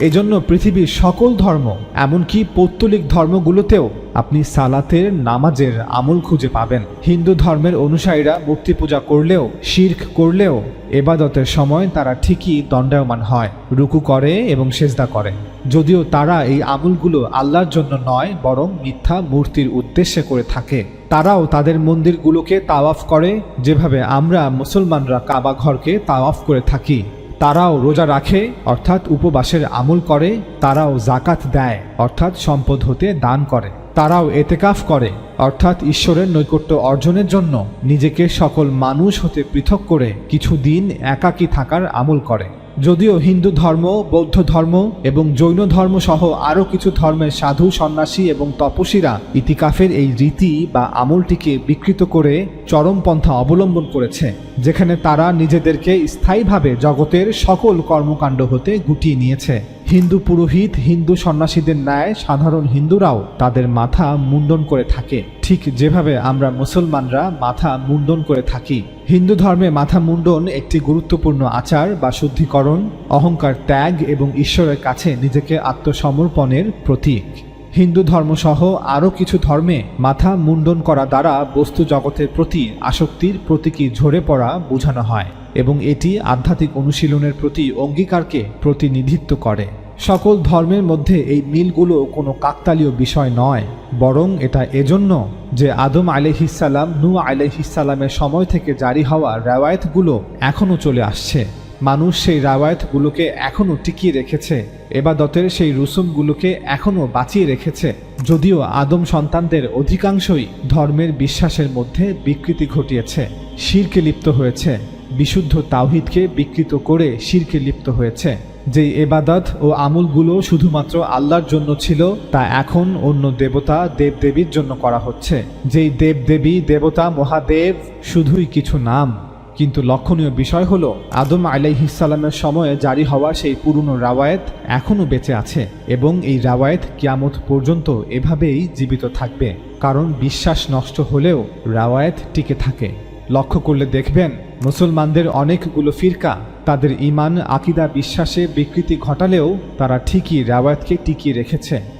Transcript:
এজন্য পৃথিবীর সকল ধর্ম, এমনকি পৌত্তলিক ধর্মগুলোতেও আপনি সালাতের নামাজের আমল খুঁজে পাবেন। হিন্দু ধর্মের অনুসারীরা মূর্তি পূজা করলেও, শির্ক করলেও এবাদতের সময় তারা ঠিকই দণ্ডায়মান হয়, রুকু করে এবং সেজদা করে। যদিও তারা এই আমলগুলো আল্লাহর জন্য নয়, বরং মিথ্যা মূর্তির উদ্দেশ্যে করে থাকে। তারাও তাদের মন্দিরগুলোকে তাওয়াফ করে, যেভাবে আমরা মুসলমানরা কাবা ঘরকে তাওয়াফ করে থাকি। তারাও রোজা রাখে, অর্থাৎ উপবাসের আমল করে, তারাও জাকাত দেয়, অর্থাৎ সম্পদ হতে দান করে। তারাও এতেকাফ করে, অর্থাৎ ঈশ্বরের নৈকট্য অর্জনের জন্য নিজেকে সকল মানুষ হতে পৃথক করে, কিছু দিন একাকী থাকার আমল করে। যদিও হিন্দু ধর্ম, বৌদ্ধ ধর্ম এবং জৈন ধর্ম সহ আরও কিছু ধর্মের সাধু, সন্ন্যাসী এবং তপসীরা ইতিকাফের এই রীতি বা আমলটিকে বিকৃত করে চরমপন্থা অবলম্বন করেছে, যেখানে তারা নিজেদেরকে স্থায়ীভাবে জগতের সকল কর্মকাণ্ড হতে গুটিয়ে নিয়েছে। হিন্দু পুরোহিত, হিন্দু সন্ন্যাসীদের ন্যায় সাধারণ হিন্দুরাও তাদের মাথা মুন্ডন করে থাকে। ঠিক যেভাবে আমরা মুসলমানরা মাথা মুন্ডন করে থাকি। হিন্দু ধর্মে মাথা মুন্ডন একটি গুরুত্বপূর্ণ আচার বা শুদ্ধিকরণ, অহংকার ত্যাগ এবং ঈশ্বরের কাছে নিজেকে আত্মসমর্পণের প্রতীক। হিন্দু ধর্মসহ আরও কিছু ধর্মে মাথা মুন্ডন করা দ্বারা বস্তু জগতের প্রতি আসক্তির প্রতীকী ঝরে পড়া বোঝানো হয় এবং এটি আধ্যাত্মিক অনুশীলনের প্রতি অঙ্গীকারকে প্রতিনিধিত্ব করে। সকল ধর্মের মধ্যে এই মিলগুলো কোনো কাকতালীয় বিষয় নয়, বরং এটা এজন্য যে আদম আলহিসাল্লাম নু আলহিসাল্লামের সময় থেকে জারি হওয়া রেওয়ায়তগুলো এখনও চলে আসছে। মানুষ সেই রাওয়ায়তগুলোকে এখনও টিকিয়ে রেখেছে, এবাদতের সেই রুসুমগুলোকে এখনও বাঁচিয়ে রেখেছে। যদিও আদম সন্তানদের অধিকাংশই ধর্মের বিশ্বাসের মধ্যে বিকৃতি ঘটিয়েছে, শিরকে লিপ্ত হয়েছে, বিশুদ্ধ তাওহিদকে বিকৃত করে শিরকে লিপ্ত হয়েছে। যে এবাদত ও আমলগুলো শুধুমাত্র আল্লাহর জন্য ছিল, তা এখন অন্য দেবতা দেবদেবীর জন্য করা হচ্ছে। যেই দেবদেবী, দেবতা, মহাদেব, শুধুই কিছু নাম। কিন্তু লক্ষণীয় বিষয় হলো, আদম আলাইহিসাল্লামের সময়ে জারি হওয়া সেই পুরনো রাওয়ায়েত এখনও বেঁচে আছে এবং এই রাওয়ায়েত কিয়ামত পর্যন্ত এভাবেই জীবিত থাকবে। কারণ বিশ্বাস নষ্ট হলেও রাওয়ায়েত টিকে থাকে। লক্ষ্য করলে দেখবেন, মুসলমানদের অনেকগুলো ফিরকা, তাদের ইমান আকিদা, বিশ্বাসে বিকৃতি ঘটালেও তারা ঠিকই রাওয়ায়াতকে টিকিয়ে রেখেছে।